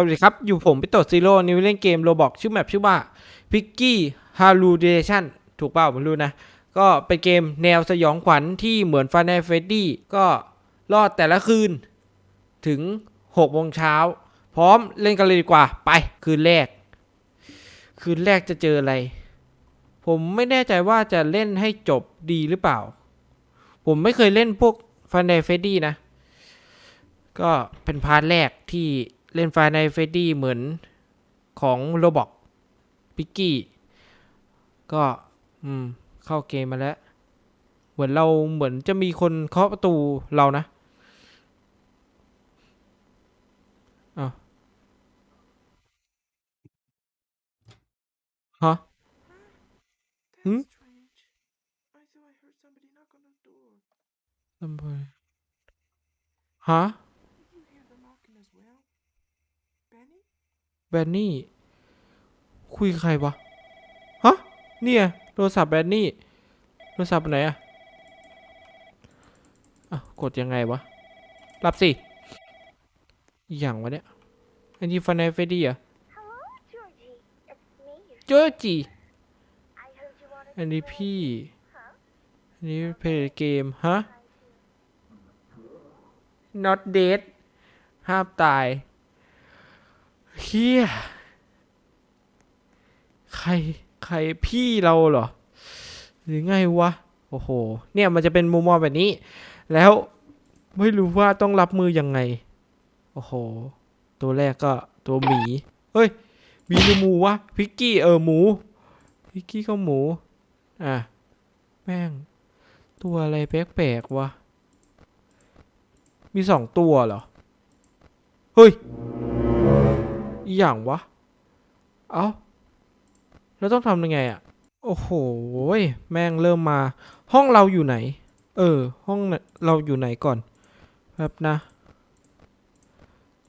วัสดีครับ อยู่ผมปิโตซีโร่นิวเล่นเกมโรบอกชื่อแมปชื่อว่า Picky Hallucination ถูกเปล่าผมรู้นะ ก็เป็นเกมแนวสยองขวัญที่เหมือน f i n a l Freddy ก็รอดแต่ละคืน ถึง6โมงเช้า พร้อมเล่นกันเลยดีกว่า ไปคืนแรก คืนแรกจะเจออะไร ผมไม่แน่ใจว่าจะเล่นให้จบดีหรือเปล่า ผมไม่เคยเล่นพวก f i n a l Freddy นะ ก็เป็นพาร์ทแรกที่ เล่นไฟในเฟดดี้เหมือนของโรบอกพิกกี้ ก็อืมเข้าเกมมาแล้ว เหมือนเราเหมือนจะมีคนเคาะประตูเรานะอ้าวฮะ Hmm? That's strange. I thought I heard somebody knock on the door. ลำบากฮะ Did you hear the knocking as well? Benny? แบนนี่ คุยกับใครวะ ฮะ เนี่ยโทรศัพท์แบนนี่ โทรศัพท์ไหนอะอะกดยังไงวะ รับสิ อย่างวะเนี่ย อันนี้ฟันไนเฟดี้อะจอจีอันนี้พี่ อันนี้เพลย์เกม ฮะ not dead ห้ามตาย เฮียใครใครพี่เราเหรอ หรือไงวะ โอ้โห เนี่ยมันจะเป็นมุมมองแบบนี้ แล้วไม่รู้ว่าต้องรับมือยังไง โอ้โห ตัวแรกก็ตัวหมีเฮ้ยมีหรือหมูวะ พิกกี้เออหมู พิกกี้ก็หมู อะ แม่ง ตัวอะไรแปลกๆวะ มีสองตัวเหรอ เฮ้ย อหย่างวะ เอ้า แล้วต้องทำยังไงอะ่ะ โอ้โห แม่งเริ่มมา ห้องเราอยู่ไหน เออ ห้องเราอยู่ไหนก่อนแบบนะ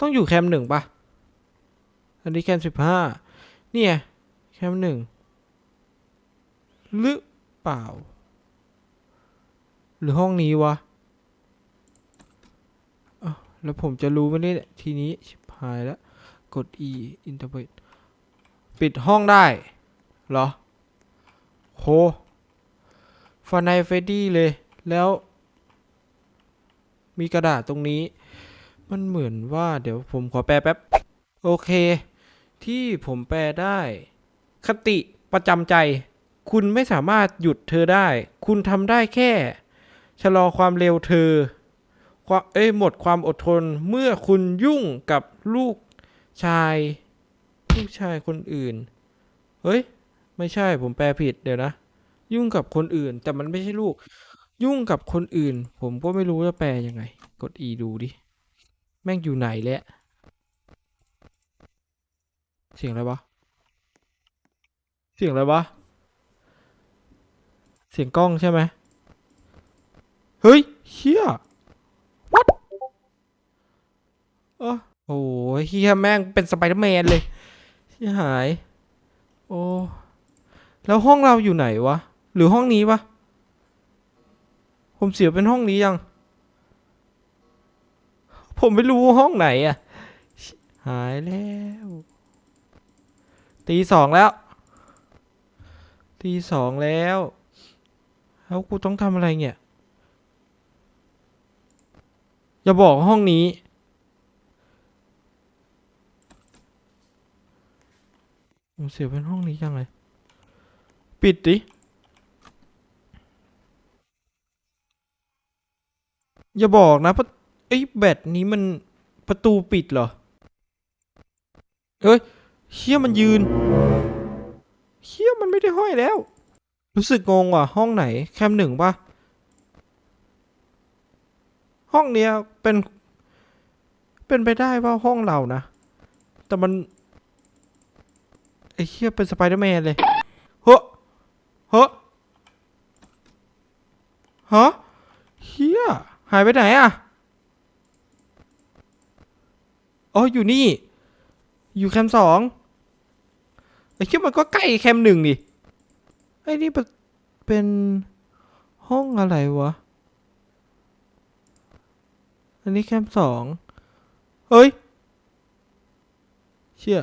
ต้องอยู่แคมป์หนึ่งปะอันนี้แคมป์สิบห้าเนี่ยแคมป์หนึ่งหรือเปล่า หรือห้องนี้วะแล้วผมจะรู้ไหมเนี่ยทีนี้ชิบหายแล้ว กด E interpret ปิดห้องได้เหรอ โหฟานายเฟดดี้เลย แล้ว มีกระดาษตรงนี้ มันเหมือนว่าเดี๋ยวผมขอแปลแป๊บ โอเค ที่ผมแปลได้ คติประจำใจ คุณไม่สามารถหยุดเธอได้ คุณทำได้แค่ ชะลอความเร็วเธอเอ้ยหมดความอดทนเมื่อคุณยุ่งกับลูก ชายลูกชายคนอื่น เฮ้ย ไม่ใช่ผมแปลผิดเดี๋ยวนะ ยุ่งกับคนอื่น แต่มันไม่ใช่ลูก ยุ่งกับคนอื่น ผมก็ไม่รู้จะแปลยังไง กด e ดูดิ แม่งอยู่ไหนแหละเสียงอะไรวะ เสียงอะไรวะ เสียงกล้องใช่ไหม เฮ้ยเฮีย what เออ โอ้ยเฮียแม่งเป็นสไปเดอร์แมนเลยเฮียหาย โอ้ แล้วห้องเราอยู่ไหนวะ หรือห้องนี้ปะผมเสียเป็นห้องนี้ยัง ผมไม่รู้ห้องไหนอะหายแล้ว ตีสองแล้ว ตีสองแล้ว แล้วกูต้องทำอะไรเนี่ย อย่าบอกห้องนี้ ผมเสียเป็นห้องนี้ยังไงปิดดิอย่าบอกนะประไอ้แบตนี้มันประตูปิดเหรอ เอ้ยเฮียมันยืนเฮียมันไม่ได้ห้อยแล้ว รู้สึกงงว่ะ ห้องไหน แคมหนึ่งปะห้องเนี้ยเป็น เป็นไปได้ว่าห้องเรานะ แต่มัน ไอ้เฮียเป็นสไปเดอร์แมนเลยเฮ้อเฮ้อฮะเฮียหายไปไหนอะอ๋ออยู่นี่ อยู่แคมสองไอ้เชี่ยมันก็ใกล้แคมหนึ่งดิไอ้นี่เป็นเป็นห้องอะไรวะ อันนี้แคมสองเฮ้ย เชี่ย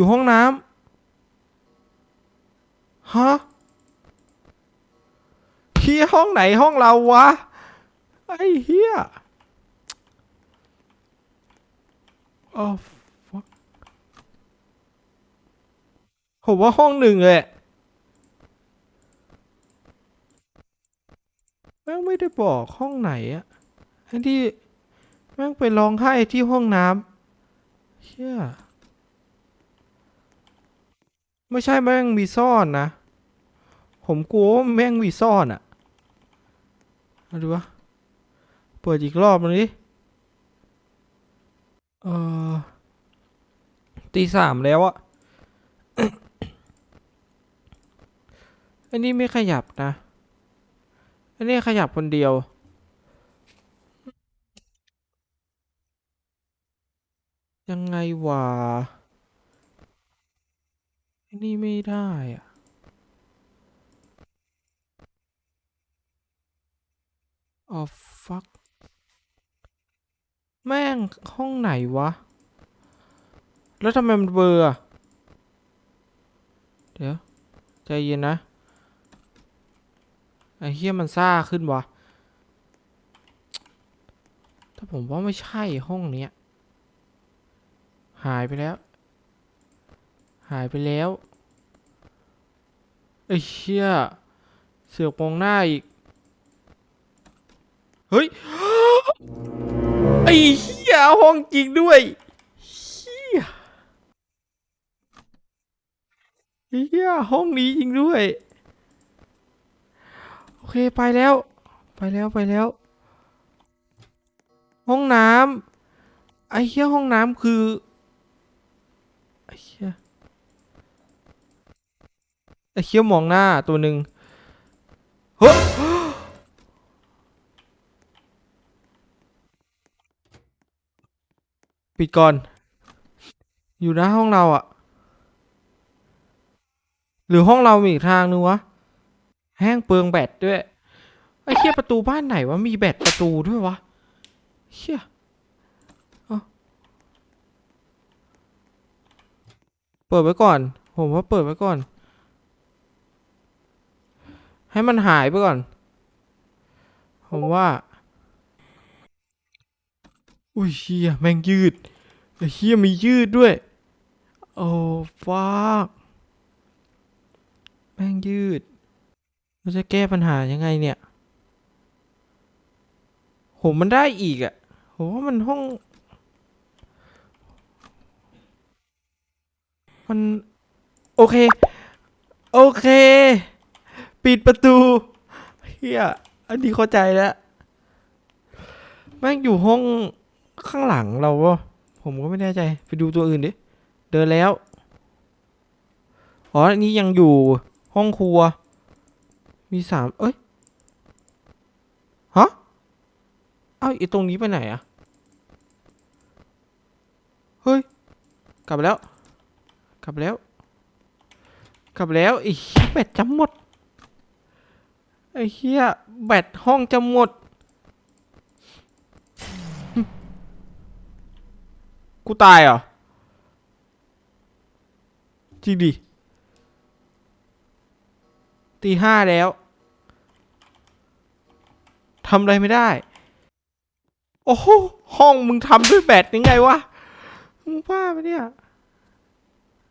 อยู่ห้องน้ำฮะเฮียห้องไหนห้องเราวะ ไอ้เฮียโอ้ fuck ผมว่าห้องหนึ่งเลยแม่งไม่ได้บอกห้องไหนอะไอ้ที่แม่งไปร้องไห้ที่ห้องน้ำเชี่ย ไม่ใช่แม่งมีซ่อนนะ ผมกลัวว่าแม่งมีซ่อนอะเอาดูวะเปิดอีกรอบนึงดิเออตีสามแล้วอะอันนี้ไม่ขยับนะ อันนี้ขยับคนเดียว ยังไงวะ นนี้ไม่ได้อะออ fuck แม่งห้องไหนวะ แล้วทำไมมันเบอร์อเดี๋ยว ใจเย็นนะ ไอ้เฮียมันซ่าขึ้นวะถ้าผมว่าไม่ใช่ห้องเนี้ย หายไปแล้ว หายไปแล้วไอ้เชี่ยเสือกมองหน้าอีก เฮ้ย ไอ้เหี้ยห้องจริงด้วยเหี้ยไอ้เหี้ยห้องนี้จริงด้วย โอเคไปแล้ว ไปแล้วไปแล้ว ห้องน้ำไอ้เหี้ยห้องน้ำคือ ไอ้เหี้ย ไอ้เหี้ยมองหน้าตัวหนึ่งเฮ้ปิดก่อน อยู่หน้าห้องเราอะหรือห้องเรามีอีกทางนึงวะ แห้งเปลืองแบตด้วย ไอ้เหี้ยประตูบ้านไหนวะ มีแบตประตูด้วยวะเหี้ยเปิดไว้ก่อน ผมว่าเปิดไว้ก่อน ให้มันหายไปก่อน ผมว่า อุ้ยเฮียแม่งยืดเฮียมียืดด้วย โอ้ฟากแม่งยืดเราจะแก้ปัญหายังไงเนี่ยโหมันได้อีกอะ่ะผมว่ามันห้อง มัน โอเค โอเค ปิดประตูเฮียอันนี้เข้าใจแล้วแม่งอยู่ห้องข้างหลังเราวะผมก็ไม่แน่ใจไปดูตัวอื่นดิเดินแล้วอ๋อันนี้ยังอยู่ห้องครัว มีสามเอ้ยฮะเอ้าไอตรงนี้ไปไหนอะเฮ้ยกลับแล้ว กลับแล้ว กลับแล้วไอ้แบตจะหมด ไอ้เหี้ยแบตห้องจะหมด กูตายเหรอ จริงดิ ตีห้าแล้ว ทำอะไรไม่ได้ โอ้โห ห้องมึงทำด้วยแบตยังไงวะ มึงบ้าปะเนี่ย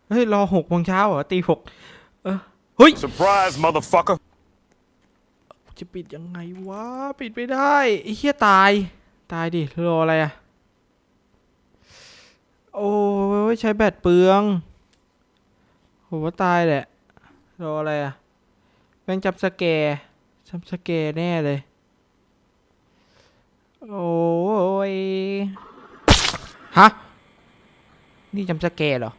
เฮ้ย รอหกโมงเช้าเหรอ ตีหกเออเฮ้ย Surprise, motherfucker. จะปิดยังไงวะ ปิดไม่ได้ไอ้เหี้ยตาย ตายดิ รออะไรอะโอ้ยใช้แบตเปลืองผมว่าตายแหละ รออะไรอะแม่งจับสแกร์จับสแกร์แน่เลย โอ้ย ฮะ นี่จำสแกร์เหรอ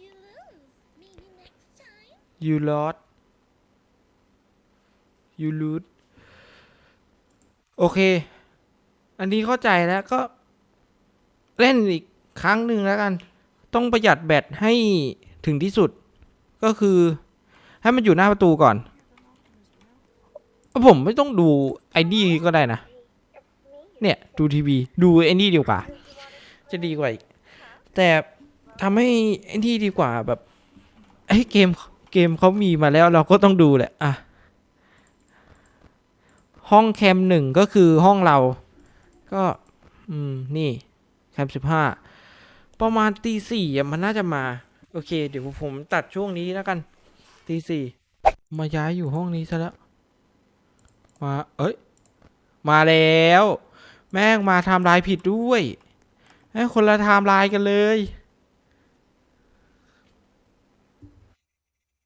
You lose. Maybe next time. you lost you lose โอเค อันนี้เข้าใจแล้วก็ เล่นอีกครั้งหนึ่งแล้วกัน ต้องประหยัดแบตให้ถึงที่สุด ก็คือ ให้มันอยู่หน้าประตูก่อน ผมไม่ต้องดูไอดีก็ได้นะ เนี่ย ดูทีวี ดูไอ้นี่ดีกว่า จะดีกว่าอีก แต่ทำให้ไอ้นี่ดีกว่าแบบไอ้ยเกมเกมเขามีมาแล้วเราก็ต้องดูแหละ อะ ห้องแคมหนึ่งก็คือห้องเรา ก็อืมนี่แคมสิบห้าประมาณตีสี่มันน่าจะมา โอเค เดี๋ยวผมตัดช่วงนี้แล้วกันตีสี่มาย้ายอยู่ห้องนี้ซะแล้ว มา เอ้ย มาแล้ว แม่งมาทำลายผิดด้วยแม่งคนละไทม์ไลน์กันเลย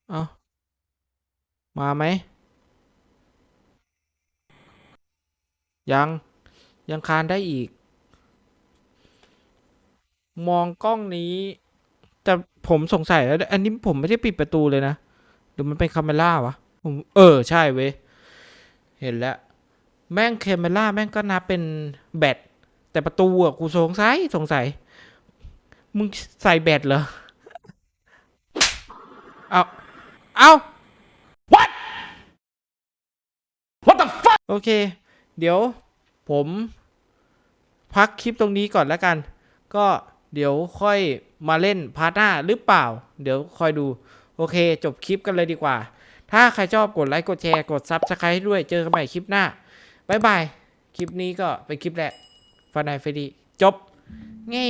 เอามาไหม ยัง ยังคานได้อีก มองกล้องนี้ แต่ผมสงสัยแล้ว อันนี้ผมไม่ได้ปิดประตูเลยนะหรือมันเป็นคาเมล่าวะผมเออ ใช่เว้ย เห็นแล้ว แม่งคาเมล่าแม่งก็นับเป็นแบตแต่ประตูอะกูสงสัยสงสัย มึงใส่แบตเหรอ เอาเอา what what the fuck โอเค เดี๋ยวผมพักคลิปตรงนี้ก่อนแล้วกัน ก็เดี๋ยวค่อยมาเล่นพาร์ทหน้าหรือเปล่า เดี๋ยวคอยดู โอเค จบคลิปกันเลยดีกว่า ถ้าใครชอบกดไลค์กดแชร์กดซับสไครต์ด้วยเจอกันใหม่คลิปหน้าบายบาย คลิปนี้ก็เป็นคลิปแหละฟันายเฟดีจบ เง่